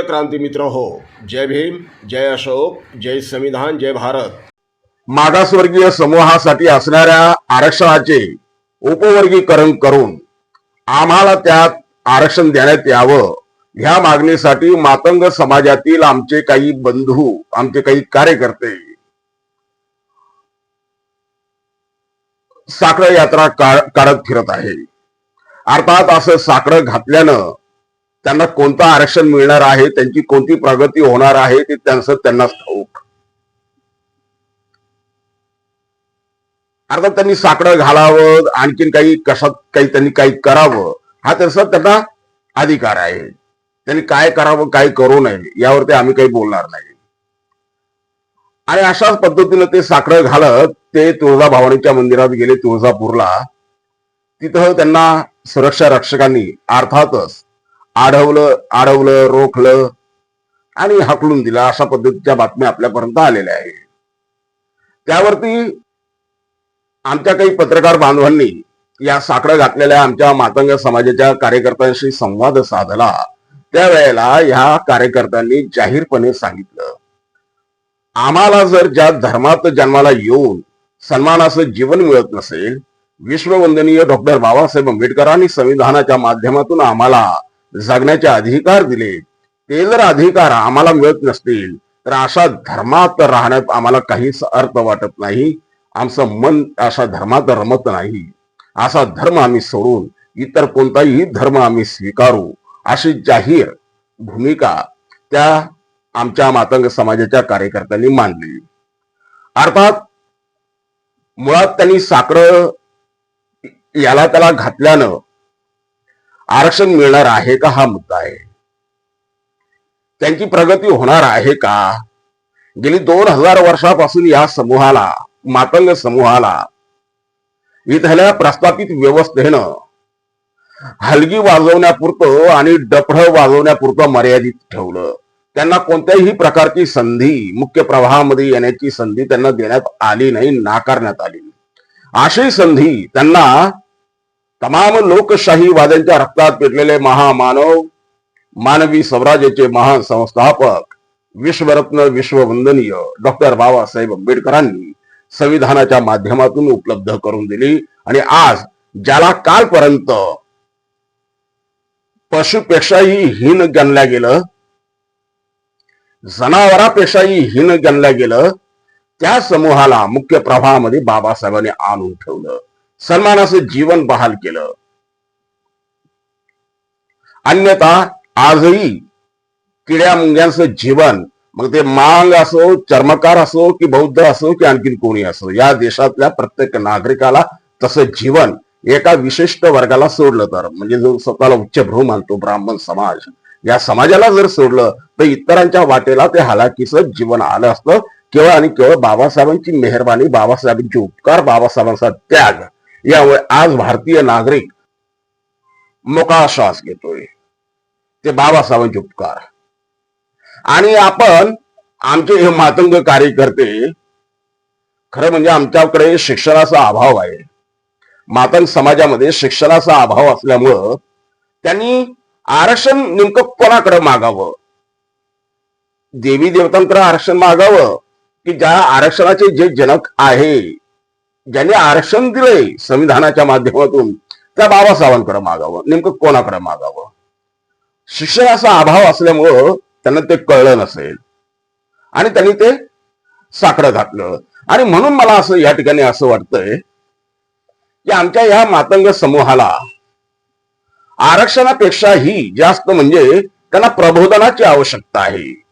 प्रिय क्रांती मित्र हो जय भीम जय अशोक जय संविधान जय भारत. मागासवर्गीय समूहासाठी असणाऱ्या आरक्षणाचे उपवर्गीकरण करून आम्हाला त्यात आरक्षण देण्यात यावं ह्या मागणीसाठी मातंग समाजातील आमचे काही बंधू आमचे काही कार्यकर्ते साखळ यात्रा काढत फिरत आहे. अर्थात असं साखळं घातल्यानं त्यांना कोणतं आरक्षण मिळणार आहे त्यांची कोणती प्रगती होणार आहे ते त्यांचं त्यांनाच ठाऊक. अर्थात त्यांनी साकडं घालावं आणखीन काही कशात काही त्यांनी काही करावं हा त्यांचा त्यांना अधिकार आहे. त्यांनी काय करावं काय करू नये यावरती आम्ही काही बोलणार नाही. आणि अशाच पद्धतीनं ते साकडं घालत ते तुळजाभवानीच्या मंदिरात गेले तुळजापूरला. तिथं त्यांना सुरक्षा रक्षकांनी अर्थातच आढवलं आढवलं रोखलं आणि हाकलून दिलं. अशा पद्धतीच्या बातम्या आपल्यापर्यंत आलेल्या आहे त्यावरती आमच्या काही पत्रकार बांधवांनी या साकडं घातलेल्या आमच्या मातंग समाजाच्या कार्यकर्त्यांशी संवाद साधला. त्यावेळेला ह्या कार्यकर्त्यांनी जाहीरपणे सांगितलं आम्हाला जर ज्या धर्मात जन्माला येऊन सन्मानाचं जीवन मिळत नसेल विश्ववंदनीय डॉक्टर बाबासाहेब आंबेडकरांनी संविधानाच्या माध्यमातून आम्हाला जगण्याचे अधिकार दिले. ते जर अधिकार आम्हाला मिळत नसतील तर अशा धर्मात राहण्यात आम्हाला काहीच अर्थ वाटत नाही. आमचं मन अशा धर्मात रमत नाही. असा धर्म आम्ही सोडून इतर कोणताही धर्म आम्ही स्वीकारू अशी जाहीर भूमिका त्या आमच्या मातंग समाजाच्या कार्यकर्त्यांनी मांडली. अर्थात मुळात त्यांनी साखर याला त्याला घातल्यानं आरक्षण मिळणार आहे का हा मुद्दा आहे? त्यांची प्रगती होणार आहे का? गेली दोन हजार वर्षापासून या समूहाला मातंग समूहाला इथल्या प्रस्थापित व्यवस्थेनं हलगी वाजवण्यापुरतं आणि डपड वाजवण्यापुरतं मर्यादित ठेवलं. त्यांना कोणत्याही प्रकारची संधी मुख्य प्रवाहामध्ये येण्याची संधी त्यांना देण्यात आली नाही नाकारण्यात आली अशी संधी त्यांना तमाम लोकशाहीवाद्यांच्या रक्तात पेटलेले महामानव मानवी स्वराज्याचे महान संस्थापक विश्वरत्न विश्ववंदनीय डॉक्टर बाबासाहेब आंबेडकरांनी संविधानाच्या माध्यमातून उपलब्ध करून दिली आणि आज ज्याला कालपर्यंत पशुपेक्षाही हीन गणल्या गेलं जनावरापेक्षाही हीन गणल्या गेलं त्या समूहाला मुख्य प्रवाहामध्ये बाबासाहेबांनी आणून ठेवलं. सन्मानाचं जीवन बहाल केलं. अन्यथा आजही किड्या मुंग्यांचं जीवन मग ते मांग असो चर्मकार असो की बौद्ध असो की आणखीन कोणी असो या देशातल्या प्रत्येक नागरिकाला तसं जीवन एका विशिष्ट वर्गाला सोडलं तर म्हणजे जो स्वतःला उच्चभ्रू मानतो ब्राह्मण समाज या समाजाला जर सोडलं तर इतरांच्या वाटेला ते हालाकीचं जीवन आलं असतं. केवळ आणि केवळ बाबासाहेबांची मेहरबानी बाबासाहेबांचे उपकार बाबासाहेबांचा त्याग यामुळे आज भारतीय नागरिक मोकळा श्वास घेतोय. ते बाबासाहेबांचे उपकार. आणि आपण आमचे हे मातंग कार्यकर्ते खरं म्हणजे आमच्याकडे शिक्षणाचा अभाव आहे. मातंग समाजामध्ये शिक्षणाचा अभाव असल्यामुळं त्यांनी आरक्षण नेमकं कोणाकडे मागावं? देवी देवतांकडे आरक्षण मागावं? की ज्या आरक्षणाचे जे जनक आहे ज्यांनी आरक्षण दिलंय संविधानाच्या माध्यमातून त्या बाबासाहेबांकडे मागावं. नेमकं कोणाकडे मागावं? शिक्षणाचा अभाव असल्यामुळं त्यांना ते कळलं नसेल. आणि त्यांनी ते साकडं घातलं. आणि म्हणून मला असं या ठिकाणी असं वाटतंय की आमच्या या मातंग समूहाला आरक्षणापेक्षाही जास्त म्हणजे त्यांना प्रबोधनाची आवश्यकता आहे.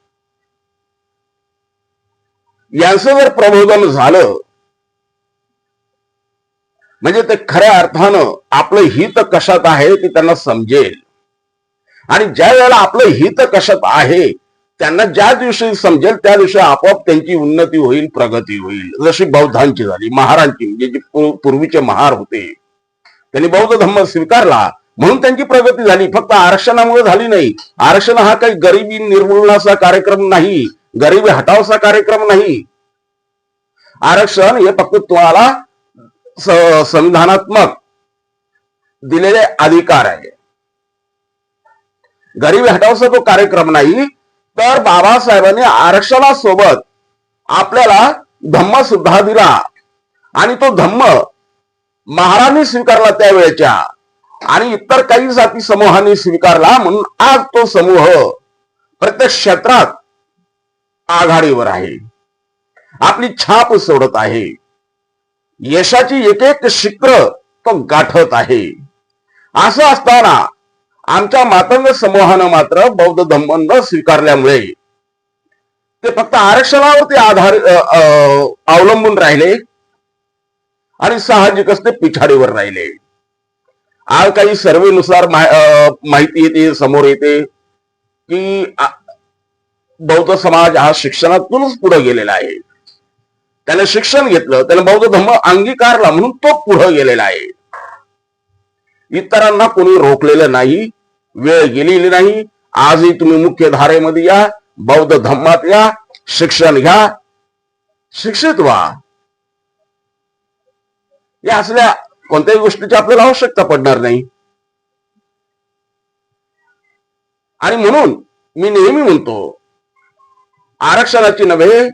यांचं जर प्रबोधन झालं म्हणजे ते खऱ्या अर्थानं आपलं हित कशात आहे ते त्यांना समजेल. आणि ज्या वेळेला आपलं हित कशात आहे त्यांना ज्या दिवशी समजेल त्या दिवशी आपोआप त्यांची उन्नती होईल प्रगती होईल. जशी बौद्धांची झाली महारांची म्हणजे जे पूर्वीचे महार होते त्यांनी बौद्ध धर्म स्वीकारला म्हणून त्यांची प्रगती झाली. फक्त आरक्षणामुळे झाली नाही. आरक्षण हा काही गरिबी निर्मूलनाचा कार्यक्रम नाही गरिबी हटावचा कार्यक्रम नाही. आरक्षण हे फक्त तुम्हाला संविधानात्मक दिलेले अधिकार आहे. गरीबी हटावचा तो कार्यक्रम नाही तर बाबासाहेबांनी आरक्षणासोबत आपल्याला धम्म सुद्धा दिला. आणि तो धम्म महाराणी स्वीकारला त्यावेळेच्या आणि इतर काही जाती समूहांनी स्वीकारला म्हणून आज तो समूह प्रत्येक क्षेत्रात आघाडीवर आहे. आपली छाप सोडत आहे. यशाची एक एक शिखर तो गाठत आहे. असं असताना आमच्या मातंग समूहानं मात्र बौद्ध धम्मंद स्वीकारल्यामुळे ते फक्त आरक्षणावरती आधार अवलंबून राहिले आणि साहजिकच ते पिछाडीवर राहिले. आज काही सर्वेनुसार माहिती येते समोर येते की बौद्ध समाज हा शिक्षणातूनच पुढे गेलेला आहे. त्याने शिक्षण घेतलं त्याने बौद्ध धर्म अंगीकारला म्हणून तो पुढे गेलेला आहे. इतरांना कोणी रोखलेलं नाही वेळ गेलेली नाही. आजही तुम्ही मुख्य धारेमध्ये या बौद्ध धर्मात या शिक्षण घ्या. शिक्षित व्हा. या असल्या कोणत्याही गोष्टीची आपल्याला आवश्यकता पडणार नाही. आणि म्हणून मी नेहमी म्हणतो आरक्षणाची नव्हे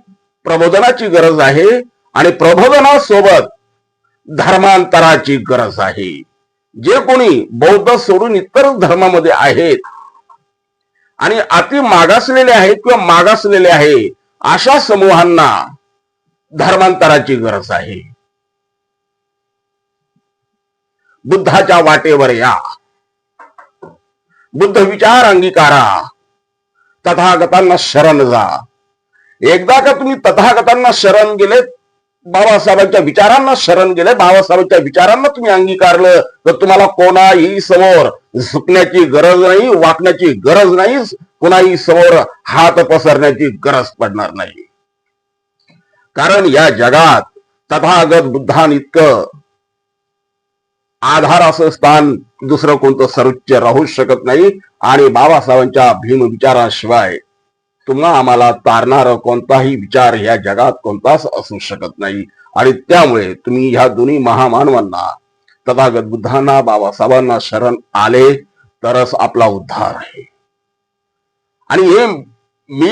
प्रबोधनाची गरज आहे आणि प्रबोधनासोबत धर्मांतराची गरज आहे. जे कोणी बौद्ध सोडून इतर धर्मामध्ये आहेत आणि अति मागासलेले आहेत किंवा मागासलेले आहे अशा समूहांना धर्मांतराची गरज आहे. बुद्धाच्या वाटेवर या. बुद्ध विचार अंगीकारा. तथागतांना शरण जा. एकदा का तुम्ही तथागतांना शरण गेले बाबासाहेबांच्या विचारांना शरण गेले बाबासाहेबांच्या विचारांना तुम्ही अंगीकारलं तर तुम्हाला कोणाही समोर झुकण्याची गरज नाही वाकण्याची गरज नाही कोणाही समोर हात पसरण्याची गरज पडणार नाही. कारण या जगात तथागत बुद्धान इतकं आधार असं स्थान दुसरं कोणतं सर्वोच्च राहू शकत नाही आणि बाबासाहेबांच्या भीम विचाराशिवाय तुम्हाला आम्हाला तारणारा कोणताही विचार या जगात कोणताच असू शकत नाही. आणि त्यामुळे तुम्ही ह्या दोन्ही महामानवांना तथागत बुद्धांना बाबासाहेबांना शरण आले तरच आपला उद्धार आहे. आणि हे मी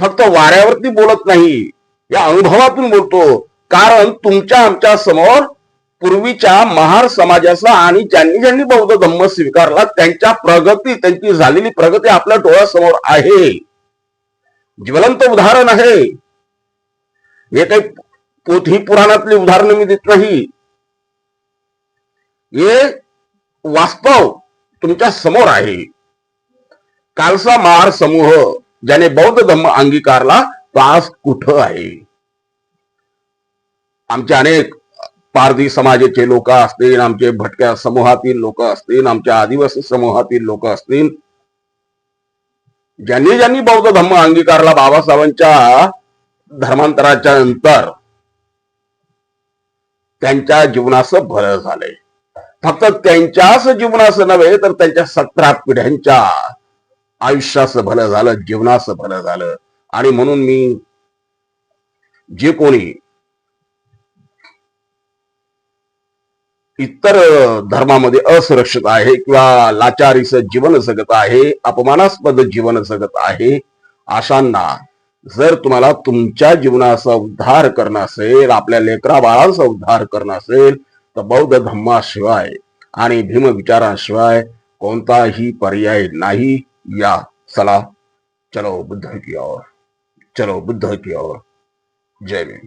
फक्त वाऱ्यावरती बोलत नाही या अनुभवातून बोलतो. कारण तुमच्या आमच्यासमोर पूर्वीच्या महार समाजाचा आणि ज्यांनी ज्यांनी बौद्ध धम्म स्वीकारला त्यांच्या प्रगती त्यांची झालेली प्रगती आपल्या डोळ्यासमोर आहे. ज्वलंत उदाहरण आहे. हे काही ही पुराणातली उदाहरणं मी देत नाही. हे वास्तव तुमच्यासमोर आहे. कालसा महार समूह ज्याने बौद्ध धम्म अंगीकारला तो आज कुठं आहे? आमचे अनेक पारधी समाजाचे लोक असतील आमचे भटक्या समूहातील लोक असतील आमच्या आदिवासी समूहातील लोक असतील ज्यांनी ज्यांनी बौद्ध धम्म अंगीकारला बाबासाहेबांच्या धर्मांतराच्या नंतर त्यांच्या जीवनाचं भलं झालंय. फक्त त्यांच्याच जीवनाचं नव्हे तर त्यांच्या सतरा पिढ्यांच्या आयुष्याचं भलं झालं जीवनाचं भलं झालं. आणि म्हणून मी जे कोणी इतर धर्मामध्ये असुरक्षित आहे किंवा लाचारीचं जीवन जगत आहे अपमानास्पद जीवन जगत आहे अशांना जर तुम्हाला तुमच्या जीवनाचा उद्धार करणं असेल आपल्या लेकरा बाळांचा उद्धार करणं असेल तर बौद्ध धम्माशिवाय आणि भीम विचाराशिवाय कोणताही पर्याय नाही. या चला. चलो बुद्ध की ओर. चलो बुद्ध की ओर. जय भीम.